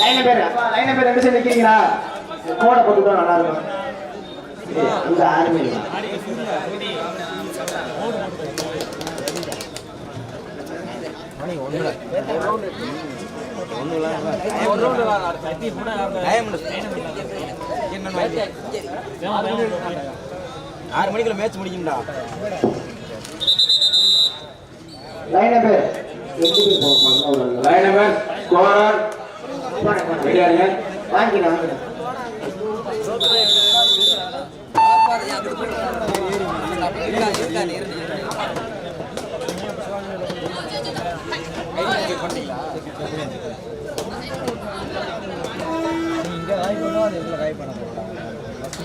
லைன பேர் அப்பா லைன பேர் ரெண்டு சைடு நிக்கிறீங்களா? கோடை போட்டுட்டா நல்லா இருக்கும். இந்த ஆர்மி ஆறு மணிக்குள்ள மேட்ச் முடிக்கும்டா. லைன லைன் நம்பர் வாங்கிக்கலாம் வாங்கிக்கலாம் இங்க காய் பண்ணுவோம் அது இதுல காய் பண்ண போறோம்.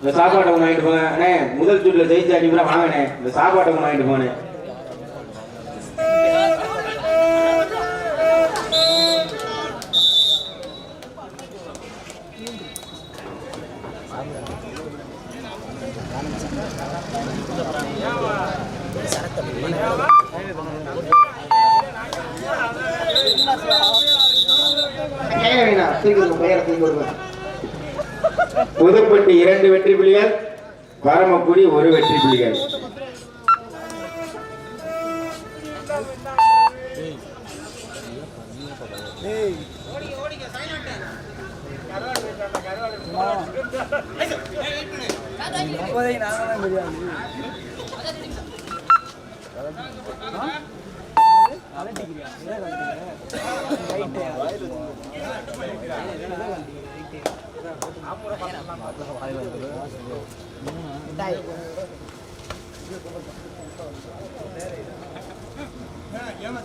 இந்த சாப்பாட்டை கொண்டு வாங்கிட்டு போங்க அண்ணே முதல் சூட்ல ஜெயிச்சு அடிப்பா வாங்கண்ணே இந்த சாப்பாட்டை கொண்டு வாங்கிட்டு போனேன் கையில வேணா தூக்கி கொடுங்க பெயரை தூக்கி கொடுங்க புதுப்பட்டி இரண்டு வெற்றி புலிகள் பரமக்குடி ஒரு வெற்றி புலிகள் இப்போதைக்கு நாங்க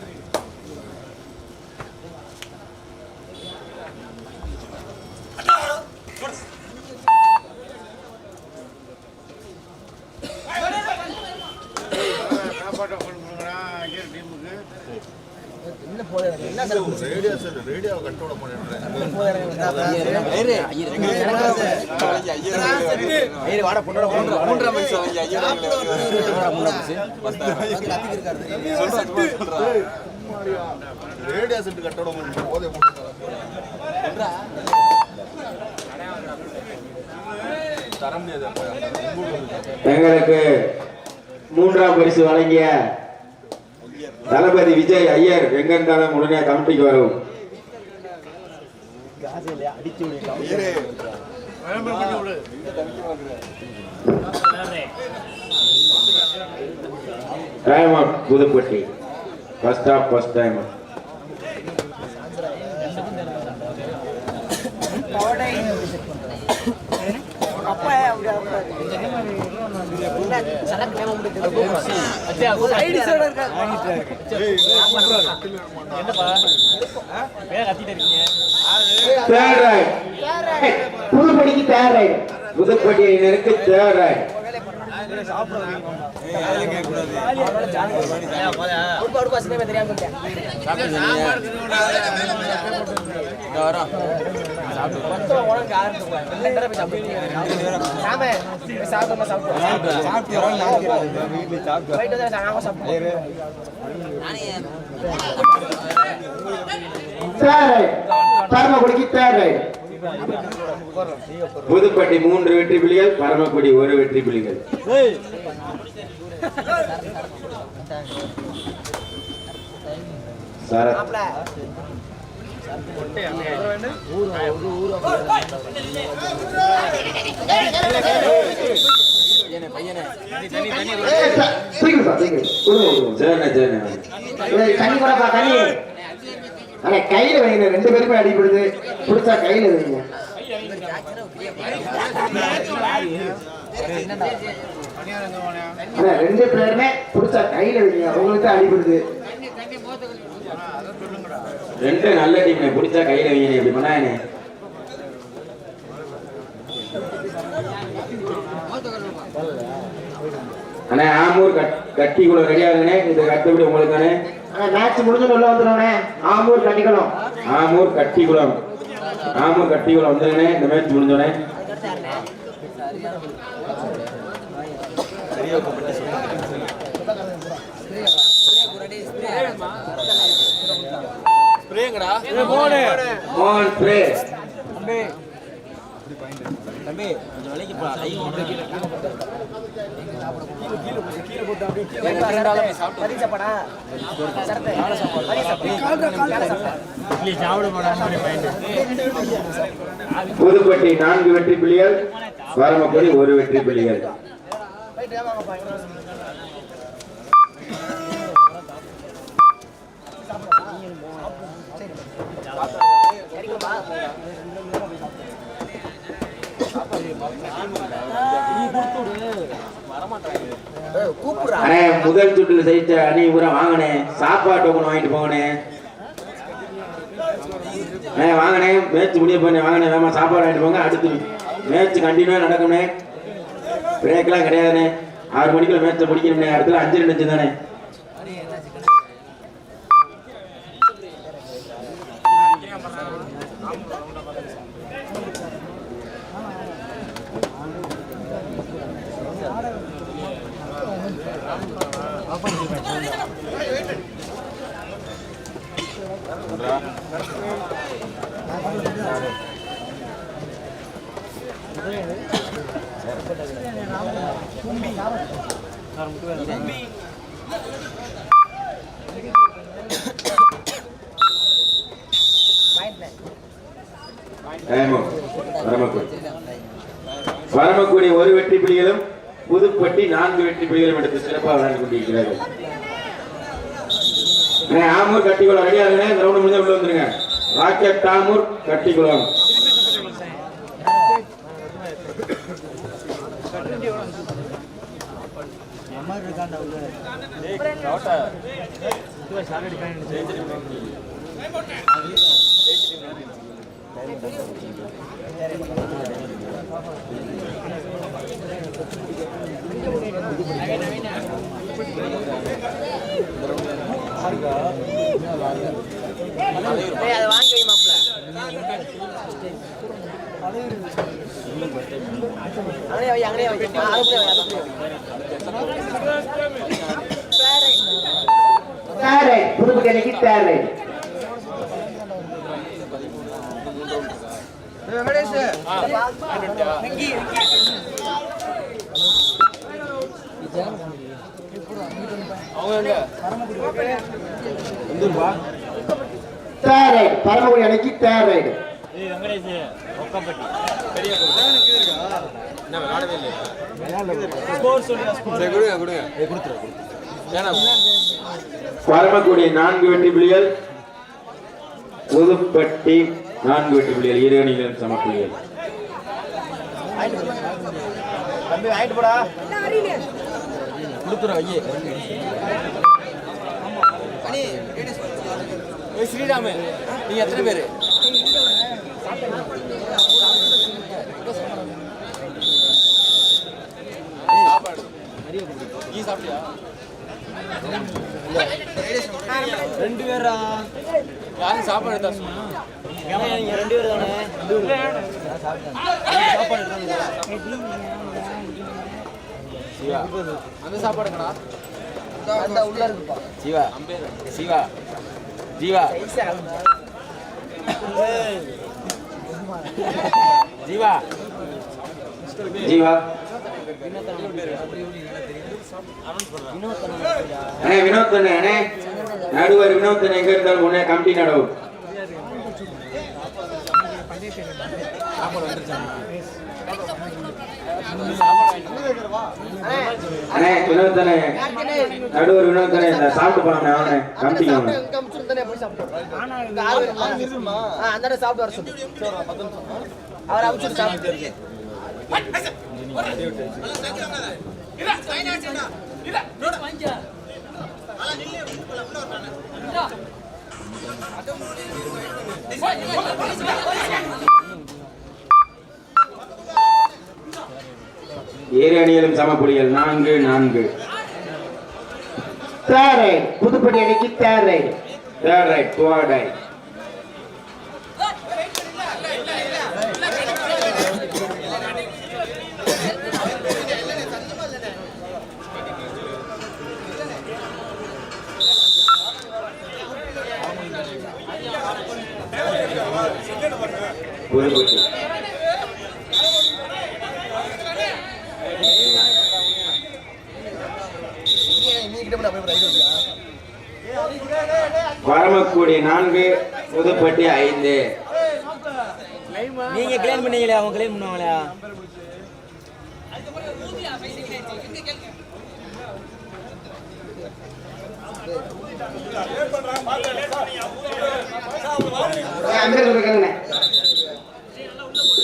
ரேடியோ செட்டு கட்டோட போதே. எங்களுக்கு மூன்றாம் பரிசு வழங்கிய தளபதி விஜய் ஐயர் எங்க இருந்தாலும் உடனே கமிட்டிக்கு வரும். Time Pudupatti. First half first time third raid புதுப்படிக்கு தயார் தேர்ட் ரைட் தேர்ட் ரைடு பரமக்குடிக்கு தேர்ட் ரைடு புதுப்பட்டி மூன்று வெற்றி புலிகள் பரமக்குடி ஒரு வெற்றி புலிகள். கையில வைங்க ரெண்டு பேருமே அடிபடுது. பிடிச்சா கையில வைங்க ரெண்டு பிளேயருமே புடிச்சா கையில வைங்க உங்களுக்கு அடிபடுது. ரெண்டு நல்ல டீம் பிடிச்சா கையில வைங்க. இப்படி பண்ணானே அண்ணே ஆமூர் கட் கட்டி கூட ரெடியாகுங்கண்ணே இது கட்டுப்படி உங்களுக்கானே. மேட்ச் முடிஞ்சு உள்ள வந்துடுவோண்ணே ஆம்பூர் கட்டிக்கணும் ஆமூர் கட்டிக்குளம். ஆமூர் கட்டிக்குளம் வந்துருங்கண்ணே இந்த மேட்ச் முடிஞ்சோடனே மோகன் ஸ்ப்ரே தம்பி கொஞ்சம் விலைக்கு புதுப்பட்டி நான்கு வெற்றி புள்ளிகள் வரமக்குடி ஒரு வெற்றி புள்ளிகள். அண்ணே முதல் சுற்றுல ஜெயிச்ச அணி பூரா வாங்கினே. சாப்பாடு டோக்கன் வாங்கிட்டு போங்கண்ணே. அண்ணே வாங்கினே. மேட்ச் முடிய போனே வாங்கினே. வேமா சாப்பாடு வாங்கிட்டு போங்க. அடுத்து மேட்ச் கண்டினியூவா நடக்கும்ண்ணே. பிரேக்லாம் கிடையாதுண்ணே. ஆறு மணிக்குள்ள மேட்ச்சை முடிக்கணும்ண்ணே. அடுத்து அஞ்சு ரெண்டு தானே ஆமா வரமக்குடி ஒரு வெற்றி புலிகளும் புதுப்பட்டி நான்கு வெற்றி புலிகளும் எடுத்து சிறப்பாக விளையாண்டு கொண்டிருக்கிறார்கள். ஆமூர் கட்டிக்குளம் ரெடியா இருங்க. கிரவுண்ட் முடிஞ்ச உள்ள வந்துருங்க. Rocket Amur Kattikulam. Third raid Pudupatti அன்னைக்கு தேர் ரைட் பரமக்குடி அன்னைக்கு தேர் பரமக்குடி நான்கு வெற்றி புலிகள் புதுப்பட்டி நான்கு வெற்றி புலிகள் இரு அணிகளின் சம தம்பி வாங்கிட்டு போடா. கொடுத்துரு ஐயே ஸ்ரீராமு நீங்க எத்தனை பேரு? ரெண்டு பேரா? யாரும் சாப்பாடு எடுத்தா நீங்க ரெண்டு பேர் அந்த சாப்பாடு உள்ள இருக்குப்பா சிவா சிவா ஜீவா ஜீவா ஜீவா அண்ணே வினோத் அண்ணே நடுவர் வினோத் அண்ணே எங்க இருந்தாலும் உடனே கமிட்டி நடுவு அண்ணே. வினோத் அண்ணே நடுவர் வினோத் அண்ணே இந்த சாப்பிட்டு போனோம் அவனே. கமிட்டிக்கு அவனே. அந்த சாப்பிட்டு வர சொல்லு அவர் அனுப்பிச்சு சாப்பிட்டு இரு அணியிலும் சம புள்ளிகள் நான்கு நான்கு. தேர்ட் ரைட் புதுப்பட்டி அணிக்கு third raid third raid third raid Pudupatti Paramakudi நான்கு புதுப்பட்டி ஐந்து. நீங்க கிளீன் பண்ணீங்களே அவங்க கிளீன் பண்ணுவாங்களா?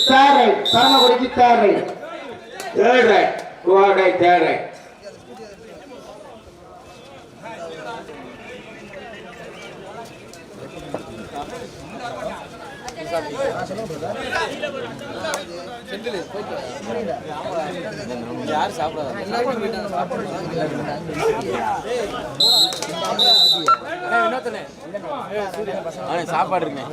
Third right பரமக்குடிக்கு third raid third raid third raid யார் சாப்பிடாத சாப்பாடு இருக்கேன்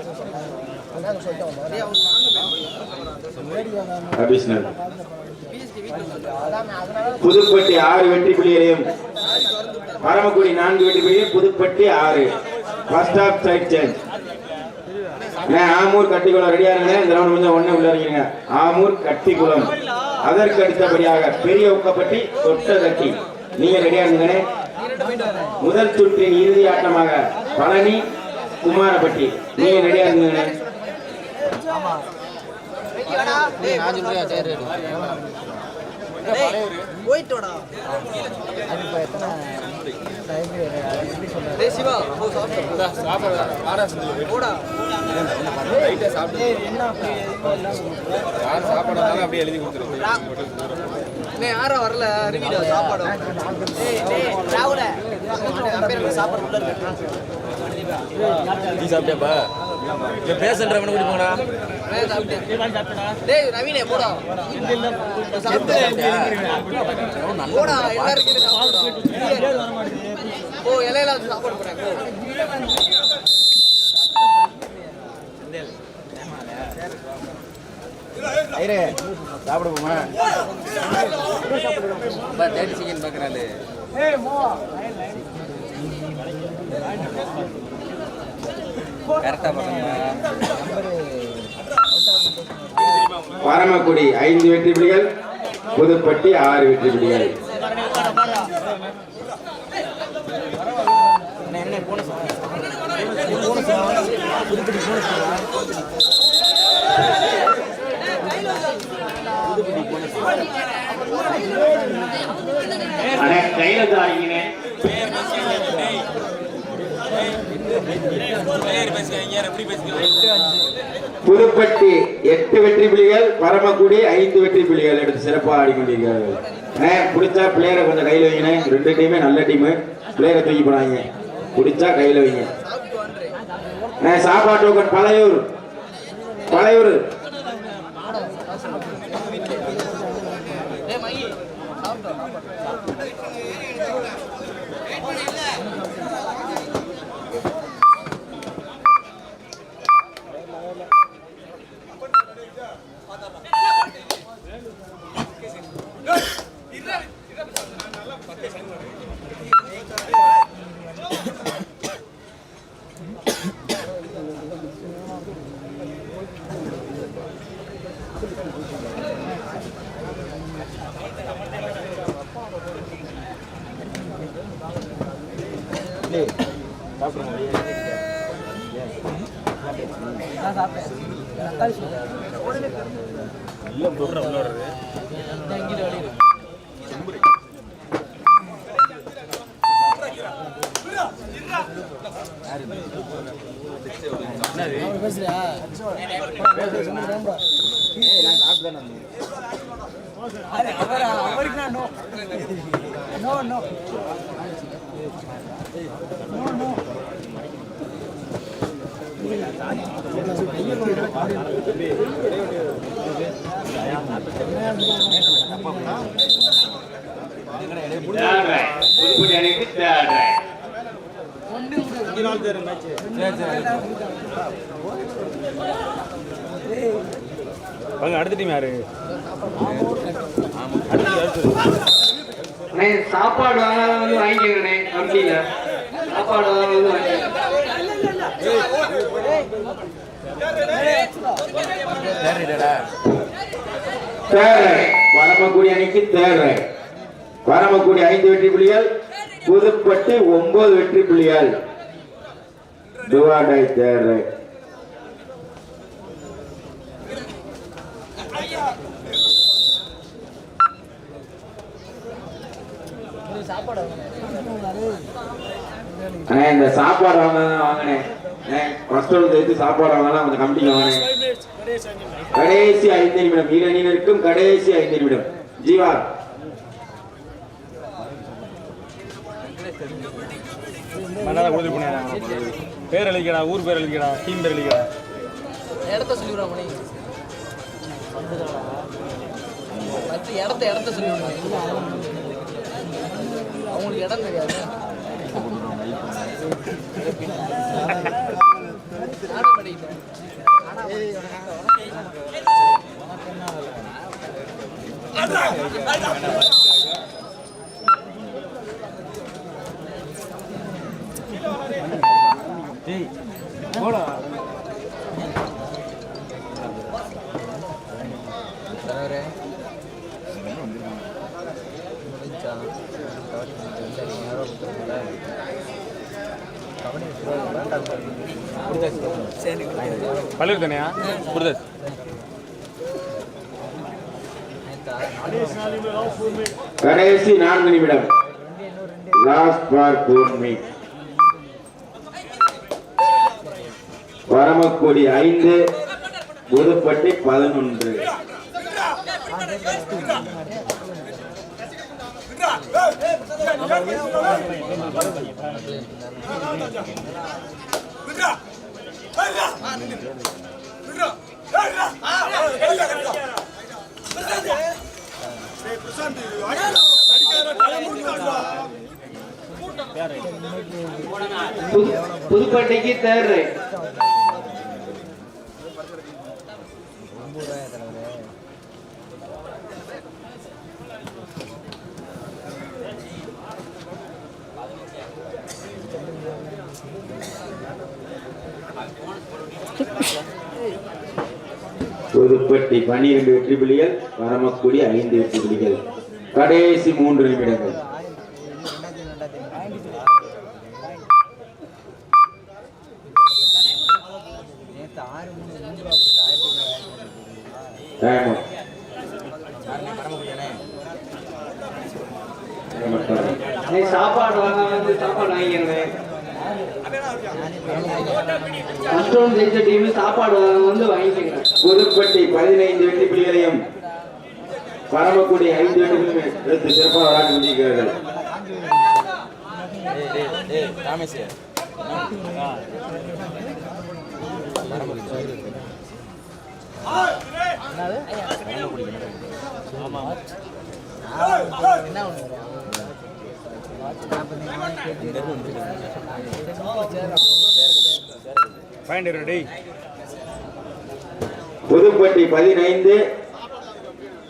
புதுப்பட்டி ஆறு வெற்றி புள்ளிகளையும் பரமக்குடி நான்கு வெற்றி புள்ளியும் புதுப்பட்டி ஆறு. First half side change Amur Kattikulam ரெடியா இருங்க. இந்த ரவுண்ட் கொஞ்சம் ஒண்ணு உள்ள இருக்கீங்க ஆமூர் கட்டிக்குளம். அதற்கு அடுத்தபடியாக பெரிய உக்கப்பட்டி தொட்ட கட்டி நீங்க ரெடியா இருந்தே முதல் சுற்றின் இறுதி ஆட்டமாக பழனி குமாரப்பட்டி. நீங்க ரெடியா இருந்தீங்கனே போயிட்டோடா அது அப்படியே எழுதி கொடுத்துருக்கேன் வரல சாப்பாடு சாப்பாடு உள்ள நீ சாப்பிட்டியாப்பா? பேசுன்றவன கூட்டி போங்கடா. டேய் நவீனே போடா. போடா எல்லாரும். ஓ இலையில சாப்பாடு போறாங்க சாப்பிட போமா தேர்ட்டி செகண்ட் பார்க்குறாள் பரமக்குடி ஐந்து வெற்றி புலிகள் புதுப்பட்டி ஆறு வெற்றி புலிகள். என்ன போன அண்ணே கையில தாரிங்கண்ணே புதுப்பட்டி எட்டு வெற்றி புலிகள் பரமக்குடி ஐந்து வெற்றி புலிகள் எடுத்து சிறப்பாக ஆடிக்கொண்டிருக்கிறார்கள் அண்ணே பிடிச்சா பிளேயரை கொஞ்சம் கையில் வைங்கண்ணே. ரெண்டு டீமே நல்ல டீமு. பிளேயரை தூக்கி போனாங்க பிடிச்சா கையில் வைங்க. சாப்பாட்டு பழையூர். பழையூர். பேசுறியா அவருக்கு நான் no no no no no third raid Pudupatti அணிக்கு தேர்ட் ரைட் வாங்க அடுத்த டீம் யாரு சாப்பாடு வாங்காத வந்து வாங்கிக்கிறேன் கம்பெனியில சாப்பாடு வாங்காத வந்து வாங்கிக்கங்க தேர்ட் ரைட் அணிக்கு தேர்ட் வரமக்கூடிய ஐந்து வெற்றி புள்ளிகள் புதுப்பட்டி ஒன்பது வெற்றி புள்ளிகள். டுவாடை தேர்ட் அண்ணே இந்த சாப்பாடு வாங்க வாங்கினேன். ஒன்று சேர்த்து சாப்பாடு வாங்கலாம் கொஞ்சம் கமிட்டிக்கு வாங்கினேன். கடைசி ஐந்து நிமிடம் இரு அணியினருக்கும் கடைசி ஐந்து நிமிடம். ஜீவா. பேர் எழுதிக்கடா ஊர் பேர் எழுதிக்கடா டீம் பேர் எழுதிக்கடா இடத்த சொல்லிடுறான் மணி. இடத்த இடத்த சொல்லிவிடுவாங்க அவங்களுக்கு இடம் தெரியாது. நானும் படிக்கிட்டேன் பள்ளியூர் தானேயா குருதாஸ் கடைசி நான்கு நிமிடம். லாஸ்ட் ஃபார் பூர்மி பரமக்குடி ஐந்து புதுப்பட்டி பதினொன்று. புது புதுப்பட்டிக்கு தேர்ட் புதுப்பட்டி பனிரெண்டு வெற்றி புள்ளிகள் பரமக்குடி ஐந்து வெற்றி புள்ளிகள் கடைசி மூன்று நிமிடங்கள். சாப்பாடு வாங்க வந்து சாப்பாடு ஃபர்ஸ்ட் ரவுண்ட் ஜெயிச்ச டீம் சாப்பாடு வாங்க வந்து வாங்கிக்கங்க புதுப்பட்டி பதினைந்து வெற்றி புள்ளிகளையும் பரமக்குடி ஐந்து வெற்றி எடுத்து சிறப்பாக விளையாட்டு கொண்டிருக்கிறார்கள் என்ன ஒன்று ரெடி புதுப்பட்டி பதினைந்து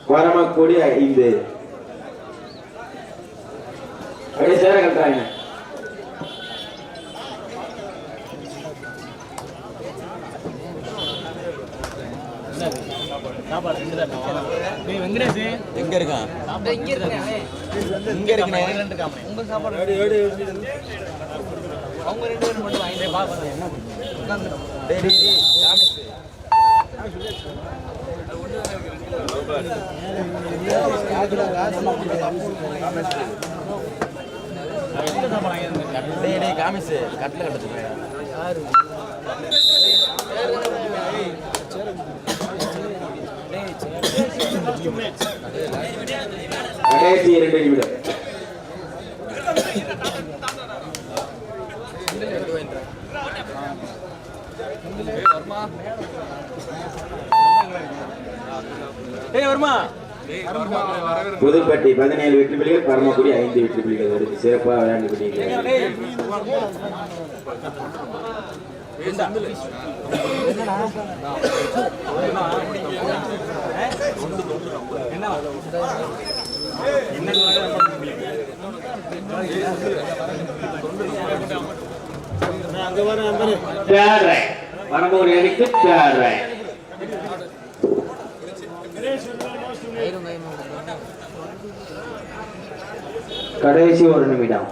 பரமக்குடி ஐந்து. அப்படியே சேர கட்டுறாங்க. எங்க இருக்கான்? இங்கே இருக்கேன். உங்க சாப்பாடு அவங்க ரெண்டு பேரும் மட்டும் உட்காந்துடும் டேய் கட்டில கடைசி இரண்டு நிமிடம் ஏய் வருமா புதுப்பட்டி பதினேழு வெற்றி புள்ளிகள் பரமக்குடி ஐந்து வெற்றி புள்ளிகள் வருது சிறப்பாக விளையாண்டு கொண்டிருக்கிறார்கள் தேர்ட் ரைட் பரமக்குடி அணிக்கு தேர்ட் கடைசி ஒரு நிமிடம்.